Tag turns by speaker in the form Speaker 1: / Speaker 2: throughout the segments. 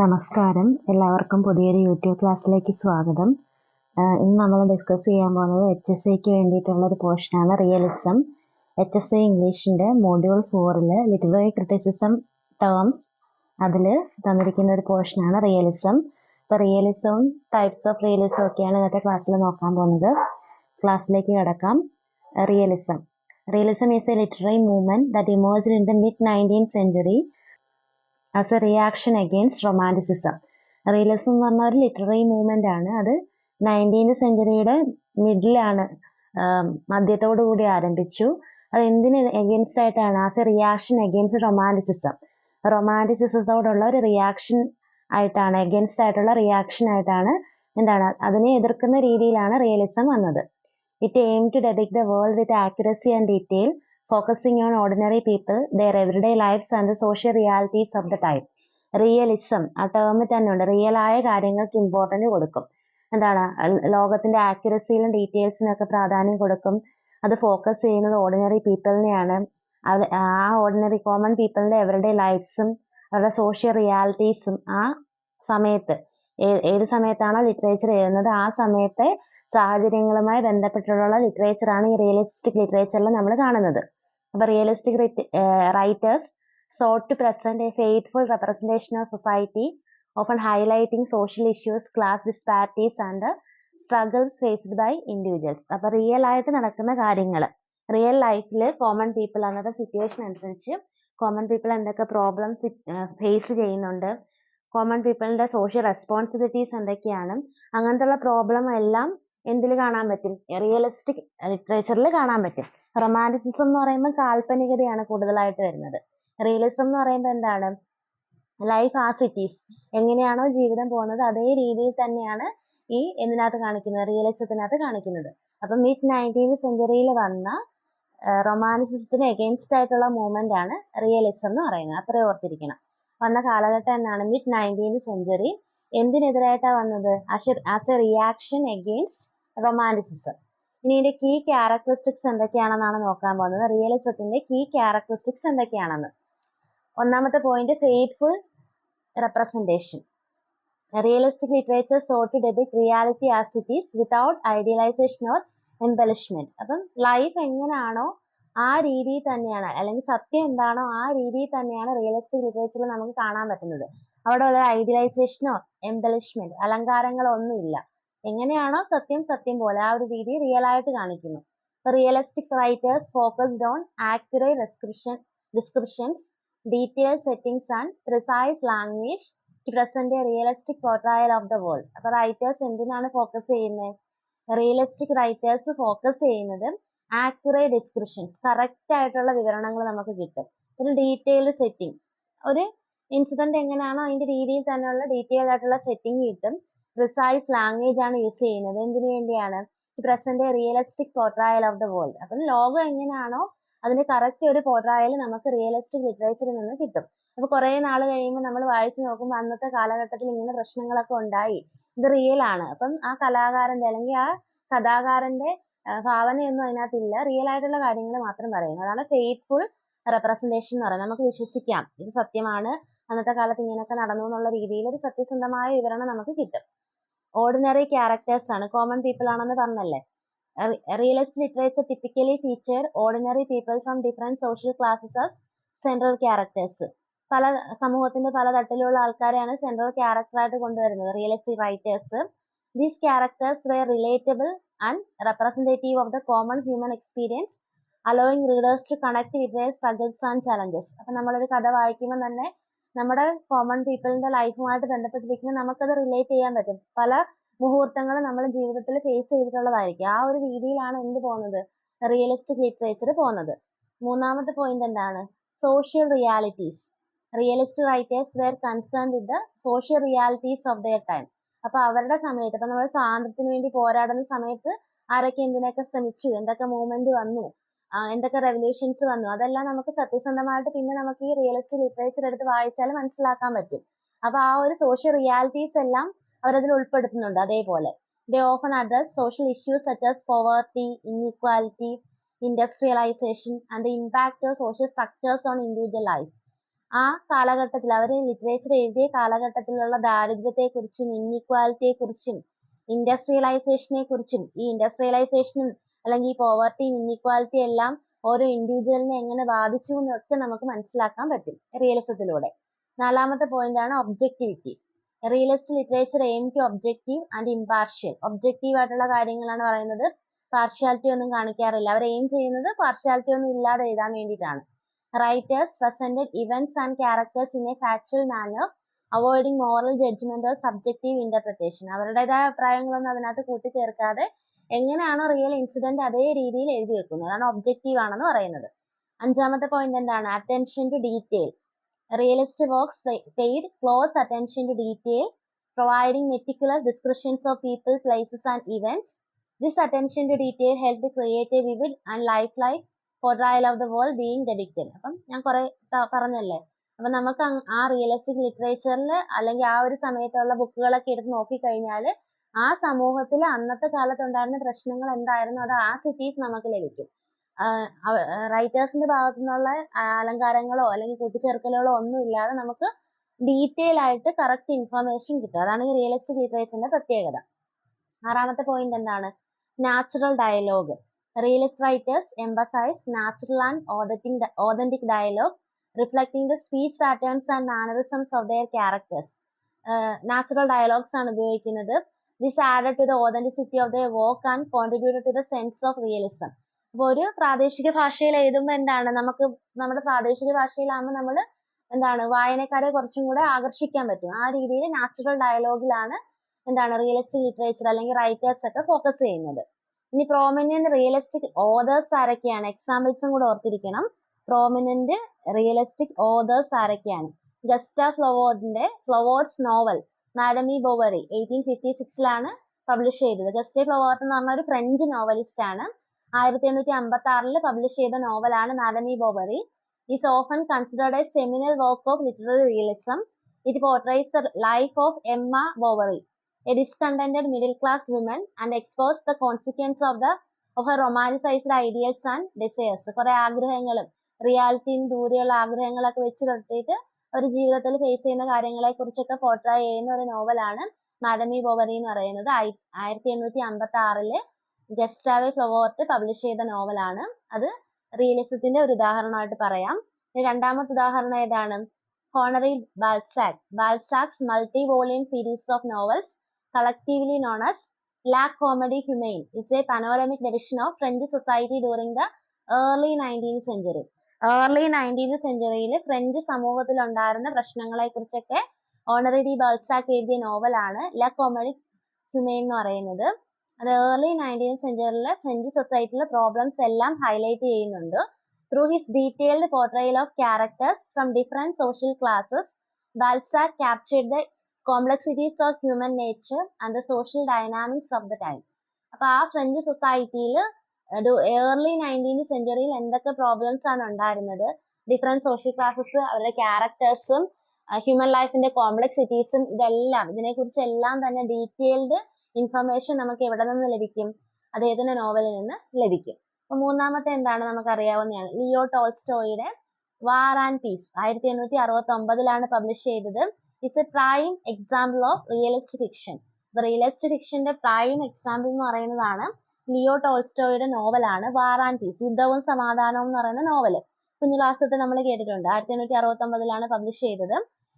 Speaker 1: നമസ്കാരം. എല്ലാവർക്കും പുതിയൊരു യൂട്യൂബ് ക്ലാസ്സിലേക്ക് സ്വാഗതം. ഇന്ന് നമ്മൾ ഡിസ്കസ് ചെയ്യാൻ പോകുന്നത് എച്ച് എസ് ഐക്ക് വേണ്ടിയിട്ടുള്ള ഒരു പോർഷനാണ് റിയലിസം എച്ച് എസ് ഐ ഇംഗ്ലീഷിന്റെ മോഡ്യൂൾ ഫോറിൽ ലിറ്റററി ക്രിറ്റിസിസം ടേംസ് അതിൽ തന്നിരിക്കുന്ന ഒരു പോർഷനാണ് റിയലിസം ഇപ്പോൾ റിയലിസവും ടൈപ്സ് ഓഫ് റിയലിസം ഒക്കെയാണ് ഇന്നത്തെ ക്ലാസ്സിൽ നോക്കാൻ പോകുന്നത്. ക്ലാസ്സിലേക്ക് കിടക്കാം. Realism realism is a literary movement that emerged in the mid nineteen century as a reaction against romanticism realism എന്ന് പറഞ്ഞ ഒരു ലിറ്റററി മൂവ്മെന്റ് ആണ്. അത് നയന്റീൻത് സെഞ്ചുറിയുടെ മിഡിലാണ് മധ്യത്തോടു കൂടി ആരംഭിച്ചു. അത് എന്തിന് എഗെയിൻസ്റ്റ് ആയിട്ടാണ്? As a reaction against romanticism റൊമാന്റിസിസത്തോടുള്ള ഒരു റിയാക്ഷൻ ആയിട്ടാണ് എഗെയിൻസ്റ്റ് ആയിട്ടുള്ള റിയാക്ഷൻ ആയിട്ടാണ് എന്താണ്? അതിനെ എതിർക്കുന്ന രീതിയിലാണ് റിയലിസം വന്നത്. It aims to depict the world with accuracy and detail focusing on ordinary people their everyday lives and the social realities of the time realism ആ ടേമിൽ തന്നെ ഉണ്ട്. ആയ കാര്യങ്ങൾക്ക് ഇമ്പോർട്ടന്റ് കൊടുക്കും. എന്താണ്? ലോകത്തിന്റെ ആക്യുറസിയിലും ഡീറ്റെയിൽസിനൊക്കെ പ്രാധാന്യം കൊടുക്കും. അത് ഫോക്കസ് ചെയ്യുന്നത് ഓർഡിനറി പീപ്പിളിനെയാണ് ആ ഓർഡിനറി കോമൺ പീപ്പിളിന്റെ എവറിഡേ ലൈഫ്സും അവരുടെ സോഷ്യൽ റിയാലിറ്റീസും ആ സമയത്ത് ഏത് സമയത്താണോ ലിറ്ററേച്ചർ എഴുതുന്നത് ആ സമയത്തെ സാഹചര്യങ്ങളുമായി ബന്ധപ്പെട്ടിട്ടുള്ള ലിറ്ററേച്ചറാണ് ഈ റിയലിസ്റ്റിക് ലിറ്ററേച്ചറിൽ നമ്മൾ കാണുന്നത്. അപ്പൊ realistic writers sought to present a faithful representation of society, often highlighting social issues, class disparities and the struggles faced by individuals. അപ്പൊ റിയൽ ആയിട്ട് നടക്കുന്ന കാര്യങ്ങൾ. റിയൽ ലൈഫിൽ കോമൺ പീപ്പിൾ അന്നത്തെ സിറ്റുവേഷൻ അനുസരിച്ച് കോമൺ പീപ്പിൾ എന്തൊക്കെ പ്രോബ്ലംസ് ഫേസ് ചെയ്യുന്നുണ്ട്. Common പീപ്പിളിന്റെ സോഷ്യൽ റെസ്പോൺസിബിലിറ്റീസ് എന്തൊക്കെയാണ്. അങ്ങനത്തെ ഉള്ള പ്രോബ്ലം എല്ലാം എന്തിൽ കാണാൻ പറ്റും? റിയലിസ്റ്റിക് ലിറ്ററേച്ചറിൽ കാണാൻ പറ്റും. റൊമാന്റിസിസം എന്ന് പറയുമ്പോൾ കാൽപ്പനികതയാണ് കൂടുതലായിട്ട് വരുന്നത്. റിയലിസം എന്ന് പറയുമ്പോൾ എന്താണ്? ലൈഫ് ആസ് ഇറ്റ് എങ്ങനെയാണോ ജീവിതം പോകുന്നത് അതേ രീതിയിൽ തന്നെയാണ് ഈ എന്തിനകത്ത് കാണിക്കുന്നത്? റിയലിസത്തിനകത്ത് കാണിക്കുന്നത്. അപ്പം മിഡ് നയന്റീൻത് സെഞ്ചുറിയിൽ വന്ന റൊമാന്റിസിസത്തിന് എഗെയിൻസ്റ്റ് ആയിട്ടുള്ള മൂവ്മെന്റ് ആണ് റിയലിസം എന്ന് പറയുന്നത്. അത്ര ഓർത്തിരിക്കണം. വന്ന കാലഘട്ടം എന്നാണ് മിഡ് നയന്റീൻത് സെഞ്ചുറി എന്തിനെതിരായിട്ടാണ് വന്നത്? As a reaction against romanticism ഇനി ഇതിന്റെ കീ ക്യാരക്ടറിസ്റ്റിക്സ് എന്തൊക്കെയാണെന്നാണ് നോക്കാൻ പോകുന്നത്. റിയലിസത്തിന്റെ കീ ക്യാരക്ടറിസ്റ്റിക്സ് എന്തൊക്കെയാണെന്ന്. ഒന്നാമത്തെ point faithful representation realistic literature sought to reality as it is without idealisation or embellishment. അപ്പം ലൈഫ് എങ്ങനെയാണോ ആ രീതിയിൽ തന്നെയാണ്. അല്ലെങ്കിൽ സത്യം എന്താണോ ആ രീതിയിൽ തന്നെയാണ് റിയലിസ്റ്റിക് ലിറ്ററേച്ചറിൽ നമുക്ക് കാണാൻ പറ്റുന്നത്. അവിടെ ഒരു ഐഡിയലൈസേഷനോ എംബലിഷ്മെന്റ് അലങ്കാരങ്ങളോ ഒന്നുമില്ല എങ്ങനെയാണോ സത്യം സത്യം പോലെ ആ ഒരു രീതി റിയൽ ആയിട്ട് കാണിക്കുന്നു. Realistic writers focused on accurate description descriptions detailed settings and precise language to present a realistic portrayal of the world. അപ്പൊ റൈറ്റേഴ്സ് എന്തിനാണ് ഫോക്കസ് ചെയ്യുന്നത്? റിയലിസ്റ്റിക് റൈറ്റേഴ്സ് ഫോക്കസ് ചെയ്യുന്നത് ആക്യുറേറ്റ് ഡിസ്ക്രിപ്ഷൻ കറക്റ്റ് ആയിട്ടുള്ള വിവരണങ്ങൾ നമുക്ക് കിട്ടും. ഒരു ഡീറ്റെയിൽഡ് സെറ്റിംഗ് ഒരു ഇൻസിഡന്റ് എങ്ങനെയാണോ അതിന്റെ രീതിയിൽ തന്നെയുള്ള ഡീറ്റെയിൽഡ് ആയിട്ടുള്ള സെറ്റിംഗ് കിട്ടും. പ്രിസൈസ് ലാംഗ്വേജ് ആണ് യൂസ് ചെയ്യുന്നത്. എന്തിനു വേണ്ടിയാണ്? Present realistic portrayal of the world അപ്പം ലോകം എങ്ങനെയാണോ അതിന്റെ കറക്റ്റ് ഒരു പോർട്രയൽ നമുക്ക് റിയലിസ്റ്റിക് ലിറ്ററേച്ചറിൽ നിന്ന് കിട്ടും. അപ്പൊ കുറെ നാൾ കഴിയുമ്പോൾ നമ്മൾ വായിച്ചു നോക്കുമ്പോൾ അന്നത്തെ കാലഘട്ടത്തിൽ ഇങ്ങനെ പ്രശ്നങ്ങളൊക്കെ ഉണ്ടായി. ഇത് റിയൽ ആണ്. അപ്പം ആ കലാകാരന്റെ അല്ലെങ്കിൽ ആ കഥാകാരന്റെ ഭാവനയൊന്നും അതിനകത്തില്ല. റിയൽ ആയിട്ടുള്ള കാര്യങ്ങൾ മാത്രം പറയുന്നു. അതാണ് ഫെയ്ത്ത്ഫുൾ റെപ്രസെന്റേഷൻ എന്ന് പറയുന്നത്. നമുക്ക് വിശ്വസിക്കാം. ഇത് സത്യമാണ്. അന്നത്തെ കാലത്ത് ഇങ്ങനെയൊക്കെ നടന്നു എന്നുള്ള രീതിയിൽ ഒരു സത്യസന്ധമായ വിവരണം നമുക്ക് കിട്ടും. ഓർഡിനറി ക്യാരക്ടേഴ്സ് ആണ്. കോമൺ പീപ്പിൾ ആണെന്ന് പറഞ്ഞല്ലേ? Realist literature typically feature ordinary people from different social classes as central characters പല സമൂഹത്തിന്റെ പല തട്ടിലുള്ള ആൾക്കാരെയാണ് സെൻട്രൽ ആയിട്ട് കൊണ്ടുവരുന്നത്. Realistic writers these characters were relatable and representative of the common human experience allowing readers to connect with their struggles and challenges അപ്പൊ നമ്മളൊരു കഥ വായിക്കുമ്പോൾ തന്നെ നമ്മുടെ കോമൺ പീപ്പിളിന്റെ ലൈഫുമായിട്ട് ബന്ധപ്പെട്ടിരിക്കുമ്പോൾ നമുക്കത് റിലേറ്റ് ചെയ്യാൻ പറ്റും. പല മുഹൂർത്തങ്ങളും നമ്മൾ ജീവിതത്തിൽ ഫേസ് ചെയ്തിട്ടുള്ളതായിരിക്കും. ആ ഒരു രീതിയിലാണ് എന്ത് പോകുന്നത്? റിയലിസ്റ്റിക് ലിറ്ററേച്ചർ പോകുന്നത്. മൂന്നാമത്തെ പോയിന്റ് എന്താണ്? Social realities realist writers were concern with the social realities of their time അപ്പൊ അവരുടെ സമയത്ത് ഇപ്പൊ നമ്മൾ സ്വാതന്ത്ര്യത്തിന് വേണ്ടി പോരാടുന്ന സമയത്ത് ആരൊക്കെ എന്തിനൊക്കെ ശ്രമിച്ചു? എന്തൊക്കെ മൂവ്മെന്റ് വന്നു? എന്തൊക്കെ റെവല്യൂഷൻസ് വന്നു. അതെല്ലാം നമുക്ക് സത്യസന്ധമായിട്ട് പിന്നെ നമുക്ക് ഈ റിയലിസ്റ്റിക് ലിറ്ററേച്ചർ എടുത്ത് വായിച്ചാൽ മനസ്സിലാക്കാൻ പറ്റും. അപ്പൊ ആ ഒരു സോഷ്യൽ റിയാലിറ്റീസ് എല്ലാം അവരതിൽ ഉൾപ്പെടുത്തുന്നുണ്ട് അതേപോലെ. They often address social issues as poverty, inequality, industrialization and the impact of social structures on individual life. ആ കാലഘട്ടത്തിൽ അവർ ലിറ്ററേച്ചർ എഴുതിയ കാലഘട്ടത്തിലുള്ള ദാരിദ്ര്യത്തെക്കുറിച്ചും ഇൻഇക്വാലിറ്റിയെക്കുറിച്ചും ഇൻഡസ്ട്രിയലൈസേഷനെ കുറിച്ചും ഈ ഇൻഡസ്ട്രിയലൈസേഷനും അല്ലെങ്കിൽ ഈ പോവർട്ടി ഇൻഇക്വാലിറ്റി എല്ലാം ഓരോ ഇൻഡിവിജ്വലിനെ എങ്ങനെ ബാധിച്ചു എന്നൊക്കെ നമുക്ക് മനസ്സിലാക്കാൻ പറ്റും റിയലിസത്തിലൂടെ നാലാമത്തെ പോയിന്റ് ആണ് objectivity realist literature aim to objective and impartial objective ആയിട്ടുള്ള കാര്യങ്ങളാണ് പറയുന്നത്. പാർഷ്യാലിറ്റി ഒന്നും കാണിക്കാറില്ല. അവർ എയിം ചെയ്യുന്നത് പാർഷ്യാലിറ്റി ഒന്നും ഇല്ലാതെ എഴുതാൻ വേണ്ടിയിട്ടാണ്. Writers presented events and characters in a factual manner avoiding moral judgment or subjective interpretation. അവരുടേതായ അഭിപ്രായങ്ങളൊന്നും അതിനകത്ത് കൂട്ടിച്ചേർക്കാതെ എങ്ങനെയാണോ റിയൽ ഇൻസിഡന്റ് അതേ രീതിയിൽ എഴുതി വെക്കുന്നത് അതാണ് ഒബ്ജക്റ്റീവ് ആണെന്ന് പറയുന്നത് അഞ്ചാമത്തെ പോയിന്റ് എന്താണ് attention to detail realist works paid close attention to detail providing meticulous descriptions of people places and events this attention to detail helped create a vivid and lifelike portrayal of the world being depicted അപ്പം ഞാൻ കുറെ പറഞ്ഞല്ലേ അപ്പൊ നമുക്ക് ആ realistic ലിറ്ററേച്ചറിൽ അല്ലെങ്കിൽ ആ ഒരു സമയത്തുള്ള ബുക്കുകളൊക്കെ എടുത്ത് നോക്കിക്കഴിഞ്ഞാൽ ആ സമൂഹത്തിൽ അന്നത്തെ കാലത്ത് ഉണ്ടായിരുന്ന പ്രശ്നങ്ങൾ എന്തായിരുന്നു? അത് ആ സിറ്റീസ് നമുക്ക് ലഭിക്കും. റൈറ്റേഴ്സിന്റെ ഭാഗത്തു നിന്നുള്ള അലങ്കാരങ്ങളോ അല്ലെങ്കിൽ കൂട്ടിച്ചേർക്കലുകളോ ഒന്നും ഇല്ലാതെ നമുക്ക് ഡീറ്റെയിൽ ആയിട്ട് കറക്റ്റ് ഇൻഫർമേഷൻ കിട്ടും. അതാണ് ഈ റിയലിസ്റ്റിക് ലിറ്ററേച്ചറിന്റെ പ്രത്യേകത. ആറാമത്തെ പോയിന്റ് എന്താണ്? Natural dialogue realist writers emphasize natural and authentic, authentic dialogue, reflecting the speech patterns and mannerisms of their characters. Natural dialogues ആണ് ഉപയോഗിക്കുന്നത്. This added to the authenticity of their work and contributed to the sense of realism. അപ്പോൾ ഒരു പ്രാദേശിക ഭാഷയിൽ എഴുതുമ്പോൾ എന്താണ്? നമുക്ക് നമ്മുടെ പ്രാദേശിക ഭാഷയിലാകുമ്പോൾ നമ്മൾ എന്താണ്? വായനക്കാരെ കുറച്ചും കൂടെ ആകർഷിക്കാൻ പറ്റും. ആ രീതിയിൽ നാച്ചുറൽ ഡയലോഗിലാണ് എന്താണ്? റിയലിസ്റ്റിക് ലിറ്ററേച്ചർ അല്ലെങ്കിൽ റൈറ്റേഴ്സ് ഒക്കെ ഫോക്കസ് ചെയ്യുന്നത്. ഇനി പ്രോമിനന്റ് റിയലിസ്റ്റിക് ഓതേഴ്സ് ആരൊക്കെയാണ്? എക്സാമ്പിൾസും കൂടെ ഓർത്തിരിക്കണം. പ്രോമിനന്റ് റിയലിസ്റ്റിക് ഓതേഴ്സ് ആരൊക്കെയാണ്? Gustave ഫ്ലവേർഡിന്റെ Flaubert's novel Madame Bovary eighteen fifty സിക്സിലാണ് publish ചെയ്തത്. ഗസ്റ്റേ ഫ്ലോവാർട്ട് എന്ന് പറഞ്ഞ ഒരു ഫ്രഞ്ച് നോവലിസ്റ്റ് ആണ്. ആയിരത്തി എണ്ണൂറ്റി അമ്പത്തി ആറിൽ പബ്ലിഷ് ചെയ്ത നോവലാണ് Madame Bovary is often considered a seminal work of literary realism it portrays the life of Emma Bovary a discontented middle class women and expose the consequence of the of romanticised ideals and desires കുറെ ആഗ്രഹങ്ങളും റിയാലിറ്റിയും ദൂരെയുള്ള ആഗ്രഹങ്ങളൊക്കെ വെച്ച് പുലർത്തിയിട്ട് അവർ ജീവിതത്തിൽ face ചെയ്യുന്ന കാര്യങ്ങളെ കുറിച്ചൊക്കെ പോർട്രൈ ചെയ്യുന്ന ഒരു നോവലാണ് മാഡമി ബോവറി എന്ന് പറയുന്നത്. ആയിരത്തി എണ്ണൂറ്റി അമ്പത്തി ആറിൽ ഗസ്റ്റാവെ ഫ്ലവോർട്ട് പബ്ലിഷ് ചെയ്ത നോവലാണ് അത് റിയലിസത്തിന്റെ ഒരു ഉദാഹരണമായിട്ട് പറയാം. രണ്ടാമത്തെ ഉദാഹരണം ഏതാണ്? Honoré Balzac Balzac's multi volume series of novels collectively known as La comedie Humaine is a panoramic depiction of French society during the early 19th century. Early nineteenth സെഞ്ചുറിയിൽ French സമൂഹത്തിൽ ഉണ്ടായിരുന്ന പ്രശ്നങ്ങളെ കുറിച്ചൊക്കെ ഓണറി ഡി ബൾസാക്ക് എഴുതിയ നോവലാണ് ല comedy human എന്ന് പറയുന്നത്. അത് ഏർലി നയന്റീൻത് സെഞ്ചുറിയിലെ ഫ്രഞ്ച് സൊസൈറ്റിയിലെ പ്രോബ്ലംസ് എല്ലാം ഹൈലൈറ്റ് ചെയ്യുന്നുണ്ട്. Through his detailed portrayal of characters from different social classes Balzac captured the complexities of human nature and the social dynamics of the time അപ്പൊ ആ French സൊസൈറ്റിയിൽ ഏർലി നയന്റീൻ സെഞ്ചുറിയിൽ എന്തൊക്കെ problems ആണ് ഉണ്ടായിരുന്നത്? Different social classes അവരുടെ ക്യാരക്ടേഴ്സും human ലൈഫിന്റെ കോംപ്ലക്സിറ്റീസും ഇതെല്ലാം ഇതിനെക്കുറിച്ച് എല്ലാം തന്നെ ഡീറ്റെയിൽഡ് ഇൻഫർമേഷൻ നമുക്ക് എവിടെ നിന്ന് ലഭിക്കും? അദ്ദേഹത്തിന്റെ നോവലിൽ നിന്ന് ലഭിക്കും. അപ്പൊ മൂന്നാമത്തെ എന്താണ് നമുക്ക് അറിയാവുന്നതാണ് ലിയോ ടോൾസ്റ്റോയുടെ വാർ ആൻഡ് പീസ് ആയിരത്തി എണ്ണൂറ്റി അറുപത്തി ഒമ്പതിലാണ് പബ്ലിഷ് ചെയ്തത് it's a prime example of realist fiction realist ഫിക്ഷന്റെ prime example എന്ന് പറയുന്നതാണ് ലിയോ ടോൾസ്റ്റോയുടെ നോവലാണ് പീസ് യുദ്ധവും സമാധാനവും എന്ന് പറയുന്ന നോവൽ കുഞ്ഞു നമ്മൾ കേട്ടിട്ടുണ്ട്. ആയിരത്തി എണ്ണൂറ്റി അറുപത്തി ഒമ്പതിലാണ് പബ്ലിഷ് ചെയ്തത്.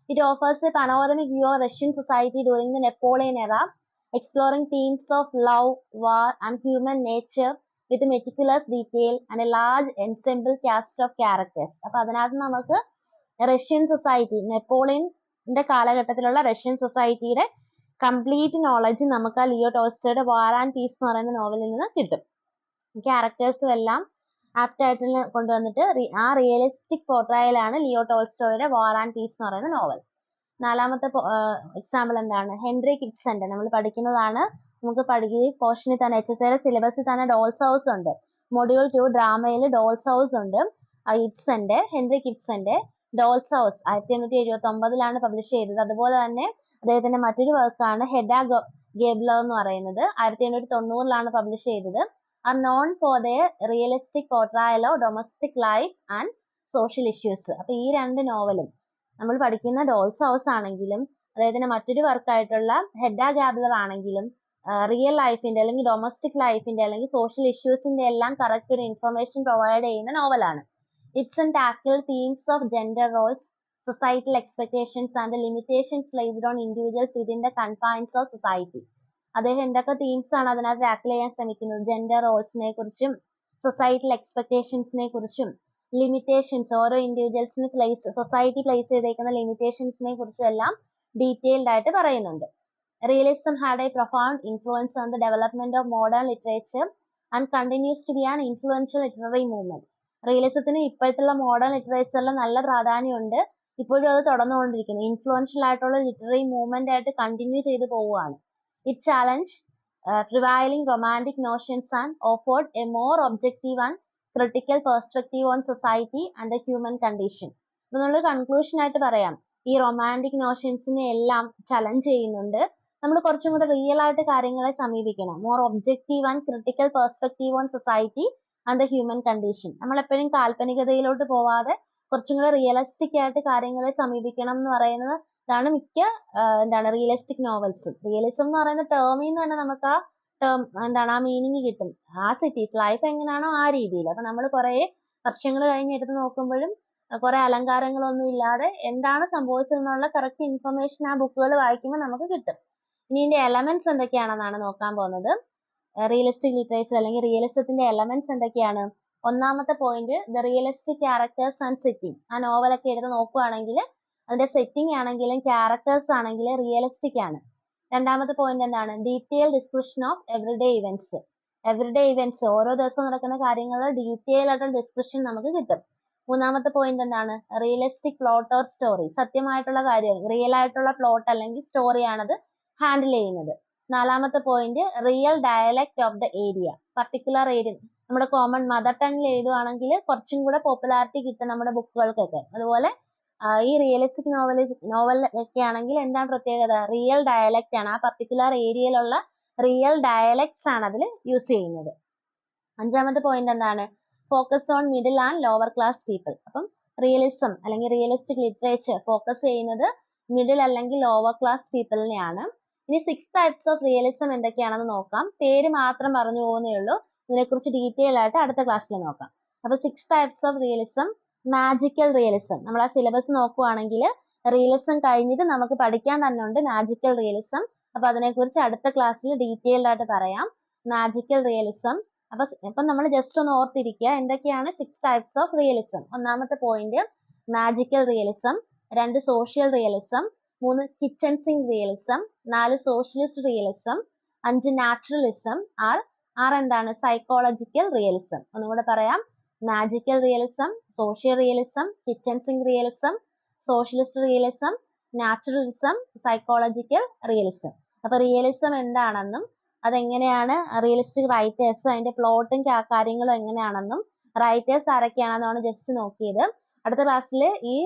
Speaker 1: It offers a panoramic view of Russian society during the Napoleon era exploring themes of love war and human nature with meticulous detail and a large ensemble cast of characters അപ്പൊ അതിനകത്ത് നമുക്ക് Russian society നെപ്പോളിയന്റെ കാലഘട്ടത്തിലുള്ള Russian സൊസൈറ്റിയുടെ complete knowledge നമുക്ക് ആ Leo ടോൾസ്റ്റോയുടെ വാർ and piece എന്ന് പറയുന്ന നോവലിൽ നിന്ന് കിട്ടും. ക്യാരക്ടേഴ്സും എല്ലാം ആപ്റ്റ് ആയിട്ട് കൊണ്ടുവന്നിട്ട് ആ റിയലിസ്റ്റിക് പോർട്രയലാണ് ലിയോ ടോൾസ്റ്റോയുടെ വാർ ആൻഡ് പീസ് എന്ന് പറയുന്ന നോവൽ നാലാമത്തെ എക്സാമ്പിൾ എന്താണ്? ഹെൻറി കിറ്റ്സന്റെ നമ്മൾ പഠിക്കുന്നതാണ് നമുക്ക് പഠിക്കുന്ന പോർഷനിൽ തന്നെ എച്ച് എസ് ഐയുടെ സിലബസിൽ തന്നെ ഡോൾസ് ഹൗസ് ഉണ്ട്. മൊഡ്യൂൾ ടു ഡ്രാമയിൽ ഡോൾസ് ഹൗസ് ഉണ്ട്. ഇബ്സന്റെ ഹെൻറി കിറ്റ്സന്റെ ഡോൾസ് ഹൗസ് ആയിരത്തി എണ്ണൂറ്റി എഴുപത്തി ഒമ്പതിലാണ് പബ്ലിഷ് ചെയ്തത്. അതുപോലെ തന്നെ അദ്ദേഹത്തിന്റെ മറ്റൊരു വർക്കാണ് ഹെഡ ഗേബ്ലോ എന്ന് പറയുന്നത്. ആയിരത്തി എണ്ണൂറ്റി തൊണ്ണൂറിലാണ് പബ്ലിഷ് ചെയ്തത്. Are known for the realistic portrayal of domestic life and social issues അപ്പൊ ഈ രണ്ട് നോവലും നമ്മൾ പഠിക്കുന്ന ഡോൾസ് ഹൗസ് ആണെങ്കിലും അദ്ദേഹത്തിന്റെ മറ്റൊരു വർക്കായിട്ടുള്ള ഹെഡ ഗാബ്ലർ ആണെങ്കിലും റിയൽ ലൈഫിന്റെ അല്ലെങ്കിൽ ഡൊമസ്റ്റിക് ലൈഫിന്റെ അല്ലെങ്കിൽ സോഷ്യൽ ഇഷ്യൂസിന്റെ എല്ലാം കറക്റ്റ് ഒരു ഇൻഫർമേഷൻ പ്രൊവൈഡ് ചെയ്യുന്ന നോവലാണ് it's and tackle themes of gender roles expectations and the limitations placed on individuals within the confines of society. അദ്ദേഹം എന്തൊക്കെ തീംസ് ആണ് അതിനകത്ത് ടാക്കിൾ ചെയ്യാൻ ശ്രമിക്കുന്നത്? ജെൻഡർ റോൾസിനെ കുറിച്ചും സൊസൈറ്റൽ എക്സ്പെക്ടേഷൻസിനെ കുറിച്ചും ലിമിറ്റേഷൻസ് ഓരോ ഇൻഡിവിജ്വൽസിന് പ്ലേസ് സൊസൈറ്റി പ്ലേസ് ചെയ്തേക്കുന്ന ലിമിറ്റേഷൻസിനെ കുറിച്ചും എല്ലാം ഡീറ്റെയിൽഡ് ആയിട്ട് പറയുന്നുണ്ട്. Realism had a profound influence on the development of modern literature and continues to be an influential literary movement റിയലിസത്തിന് ഇപ്പോഴത്തെ മോഡേൺ ലിറ്ററേച്ചറിൽ നല്ല പ്രാധാന്യമുണ്ട്. ഇപ്പോഴും അത് തുടർന്നുകൊണ്ടിരിക്കുന്നു. ഇൻഫ്ലുവൻഷ്യൽ ആയിട്ടുള്ള ലിറ്റററി മൂവ്മെന്റ് ആയിട്ട് കണ്ടിന്യൂ ചെയ്തു പോവുകയാണ്. It challenge prevailing romantic notions and offered a more objective and critical perspective on society and the human condition അപ്പൊ നമ്മൾ കൺക്ലൂഷൻ ആയിട്ട് പറയാം. ഈ റൊമാന്റിക് നോഷൻസിനെ എല്ലാം ചലഞ്ച് ചെയ്യുന്നുണ്ട്. നമ്മൾ കുറച്ചും കൂടെ റിയൽ ആയിട്ട് കാര്യങ്ങളെ സമീപിക്കണം. More objective and critical perspective on society and the human condition നമ്മൾ എപ്പോഴും കാൽപ്പനികതയിലോട്ട് പോവാതെ കുറച്ചും കൂടെ റിയലിസ്റ്റിക് ആയിട്ട് കാര്യങ്ങളെ സമീപിക്കണം എന്ന് പറയുന്നത് ഇതാണ് മിക്ക എന്താണ് റിയലിസ്റ്റിക് നോവൽസും റിയലിസം എന്ന് പറയുന്ന ടേമിൽ നിന്ന് തന്നെ നമുക്ക് ആ ടേം എന്താണ് ആ മീനിങ് കിട്ടും. ആ സിറ്റീസ് ലൈഫ് എങ്ങനെയാണോ ആ രീതിയിൽ. അപ്പൊ നമ്മൾ കുറേ വർഷങ്ങൾ കഴിഞ്ഞ് എടുത്ത് നോക്കുമ്പോഴും കുറെ അലങ്കാരങ്ങളൊന്നും ഇല്ലാതെ എന്താണ് സംഭവിച്ചതെന്നുള്ള കറക്റ്റ് ഇൻഫർമേഷൻ ആ ബുക്കുകൾ വായിക്കുമ്പോൾ നമുക്ക് കിട്ടും. ഇനി ഇതിന്റെ എലമെന്റ്സ് എന്തൊക്കെയാണെന്നാണ് നോക്കാൻ പോകുന്നത്. റിയലിസ്റ്റിക് ലിറ്ററേച്ചർ അല്ലെങ്കിൽ റിയലിസത്തിന്റെ എലമെന്റ്സ് എന്തൊക്കെയാണ്? ഒന്നാമത്തെ point the realistic characters and setting ആ നോവലൊക്കെ എടുത്ത് നോക്കുകയാണെങ്കിൽ അതിന്റെ സെറ്റിംഗ് ആണെങ്കിലും ക്യാരക്ടേഴ്സ് ആണെങ്കിലും റിയലിസ്റ്റിക് ആണ്. രണ്ടാമത്തെ പോയിന്റ് എന്താണ്? Detail description of everyday events everyday events ഓരോ ദിവസവും നടക്കുന്ന കാര്യങ്ങളുടെ ഡീറ്റെയിൽ ആയിട്ടുള്ള ഡിസ്ക്രിപ്ഷൻ നമുക്ക് കിട്ടും. മൂന്നാമത്തെ പോയിന്റ് എന്താണ്? റിയലിസ്റ്റിക് പ്ലോട്ട് ഓർ സ്റ്റോറി സത്യമായിട്ടുള്ള കാര്യം റിയൽ ആയിട്ടുള്ള പ്ലോട്ട് അല്ലെങ്കിൽ സ്റ്റോറിയാണത് ഹാൻഡിൽ ചെയ്യുന്നത്. നാലാമത്തെ point real dialect of the area particular area നമ്മുടെ കോമൺ മദർ ടങ്ങിൽ എഴുതുവാണെങ്കിൽ കുറച്ചും കൂടെ പോപ്പുലാരിറ്റി കിട്ടും നമ്മുടെ ബുക്കുകൾക്കൊക്കെ അതുപോലെ ഈ റിയലിസ്റ്റിക് നോവൽ നോവൽ ഒക്കെ ആണെങ്കിൽ എന്താണ് പ്രത്യേകത? റിയൽ ഡയലക്റ്റ് ആണ്. ആ പർട്ടിക്കുലർ ഏരിയയിലുള്ള റിയൽ ഡയലക്ട്സ് ആണ് അതിൽ യൂസ് ചെയ്യുന്നത്. അഞ്ചാമത്തെ പോയിന്റ് എന്താണ്? Focus on middle and lower class people അപ്പം റിയലിസം അല്ലെങ്കിൽ റിയലിസ്റ്റിക് ലിറ്ററേച്ചർ ഫോക്കസ് ചെയ്യുന്നത് മിഡിൽ അല്ലെങ്കിൽ ലോവർ ക്ലാസ് പീപ്പിളിനെയാണ് ഇനി സിക്സ് ടൈപ്സ് ഓഫ് റിയലിസം എന്തൊക്കെയാണെന്ന് നോക്കാം. പേര് മാത്രം പറഞ്ഞു പോകുന്നേ ഉള്ളൂ. ഇതിനെക്കുറിച്ച് ഡീറ്റെയിൽ ആയിട്ട് അടുത്ത ക്ലാസ്സിൽ നോക്കാം. അപ്പൊ six types of realism magical realism നമ്മൾ ആ സിലബസ് നോക്കുവാണെങ്കിൽ റിയലിസം കഴിഞ്ഞിട്ട് നമുക്ക് പഠിക്കാൻ തന്നെ ഉണ്ട് മാജിക്കൽ റിയലിസം അപ്പൊ അതിനെക്കുറിച്ച് അടുത്ത ക്ലാസ്സിൽ ഡീറ്റെയിൽഡ് ആയിട്ട് പറയാം. മാജിക്കൽ റിയലിസം അപ്പൊ ഇപ്പൊ നമ്മൾ ജസ്റ്റ് ഒന്ന് ഓർത്തിരിക്കുക. എന്തൊക്കെയാണ് സിക്സ് ടൈപ്സ് ഓഫ് റിയലിസം ഒന്നാമത്തെ പോയിന്റ് മാജിക്കൽ റിയലിസം രണ്ട് സോഷ്യൽ റിയലിസം മൂന്ന് കിച്ചൻ സിംഗ് റിയലിസം നാല് സോഷ്യലിസ്റ്റ് റിയലിസം അഞ്ച് നാച്ചുറലിസം ആറ് എന്താണ്? സൈക്കോളജിക്കൽ റിയലിസം ഒന്നുകൂടെ പറയാം. Magical realism social realism kitchen sink realism socialist realism naturalism psychological realism അപ്പൊ റിയലിസം എന്താണെന്നും അതെങ്ങനെയാണ്? റിയലിസ്റ്റിക് റൈറ്റേഴ്സ് അതിന്റെ പ്ലോട്ടും കാര്യങ്ങളും എങ്ങനെയാണെന്നും റൈറ്റേഴ്സ് ആരൊക്കെയാണെന്നാണ് ജസ്റ്റ് നോക്കിയത്. അടുത്ത ക്ലാസ്സിൽ ഈ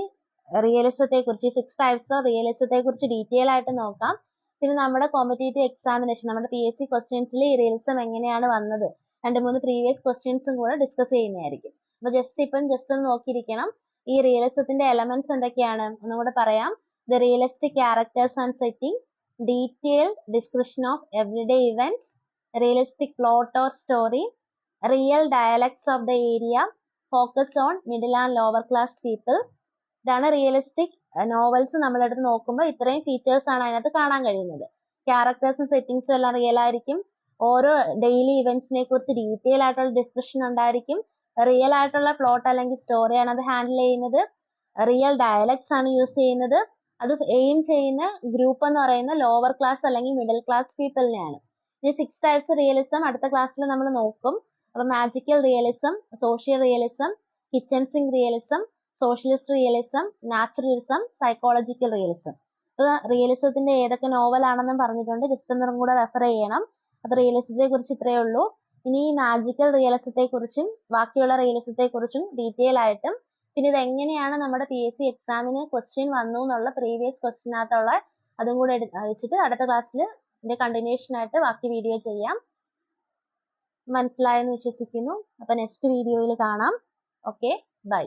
Speaker 1: റിയലിസത്തെ കുറിച്ച് സിക്സ് ടൈപ്സ് ഓഫ് റിയലിസത്തെ കുറിച്ച് ഡീറ്റെയിൽ ആയിട്ട് നോക്കാം. പിന്നെ നമ്മുടെ കോമ്പറ്റേറ്റീവ് എക്സാമിനേഷൻ നമ്മുടെ പി എസ് സി ക്വസ്റ്റ്യൻസിൽ ഈ റിയലിസം എങ്ങനെയാണ് വന്നത്? രണ്ട് മൂന്ന് പ്രീവിയസ് ക്വസ്റ്റ്യൻസും കൂടെ ഡിസ്കസ് ചെയ്യുന്നതായിരിക്കും. അപ്പൊ ജസ്റ്റ് ഇപ്പം ജസ്റ്റ് ഒന്ന് നോക്കിയിരിക്കണം. ഈ റിയലിസത്തിന്റെ എലമെന്റ്സ് എന്തൊക്കെയാണ്? ഒന്നും കൂടെ പറയാം. The realistic characters and setting detailed description of everyday events realistic plot or story real dialects of the area focus on middle and lower class people ഇതാണ് റിയലിസ്റ്റിക് നോവൽസ് നമ്മളെടുത്ത് നോക്കുമ്പോൾ ഇത്രയും ഫീച്ചേഴ്സ് ആണ് അതിനകത്ത് കാണാൻ കഴിയുന്നത്. ക്യാരക്ടേഴ്സും സെറ്റിങ്സും എല്ലാം റിയൽ ആയിരിക്കും. ഓരോ ഡെയിലി ഇവന്റ്സിനെ കുറിച്ച് ഡീറ്റെയിൽ ആയിട്ടുള്ള ഡിസ്ക്രിപ്ഷൻ ഉണ്ടായിരിക്കും. റിയൽ ആയിട്ടുള്ള പ്ലോട്ട് അല്ലെങ്കിൽ സ്റ്റോറിയാണ് അത് ഹാൻഡിൽ ചെയ്യുന്നത്. റിയൽ ഡയലക്ട്സ് ആണ് യൂസ് ചെയ്യുന്നത്. അത് എയിം ചെയ്യുന്ന ഗ്രൂപ്പ് എന്ന് പറയുന്ന ലോവർ ക്ലാസ് അല്ലെങ്കിൽ മിഡിൽ ക്ലാസ് പീപ്പിളിനെയാണ് ഇനി സിക്സ് ടൈപ്സ് റിയലിസം അടുത്ത ക്ലാസ്സിൽ നമ്മൾ നോക്കും. അപ്പൊ magical realism social realism kitchen sink realism socialist realism naturalism psychological realism അപ്പൊ റിയലിസത്തിന്റെ ഏതൊക്കെ നോവൽ ആണെന്നും പറഞ്ഞിട്ടുണ്ട്. ജസ്റ്റ് ഒന്നും കൂടെ റെഫർ ചെയ്യണം. അത് റിയലിസത്തെ കുറിച്ച് ഇത്രയേ ഉള്ളൂ. ഇനി ഈ മാജിക്കൽ റിയലിസത്തെ കുറിച്ചും ബാക്കിയുള്ള റിയലിസത്തെ കുറിച്ചും ഡീറ്റെയിൽ ആയിട്ടും പിന്നെ ഇത് എങ്ങനെയാണ് നമ്മുടെ പി എസ് സി എക്സാമിന് ക്വസ്റ്റ്യൻ വന്നു എന്നുള്ള പ്രീവിയസ് ക്വസ്റ്റ്യനകത്തുള്ള അതും കൂടെ വെച്ചിട്ട് അടുത്ത ക്ലാസ്സിൽ ഇതിന്റെ കണ്ടിന്യൂഷൻ ആയിട്ട് ബാക്കി വീഡിയോ ചെയ്യാം. മനസ്സിലായെന്ന് വിശ്വസിക്കുന്നു. അപ്പൊ നെക്സ്റ്റ് വീഡിയോയിൽ കാണാം. Okay bye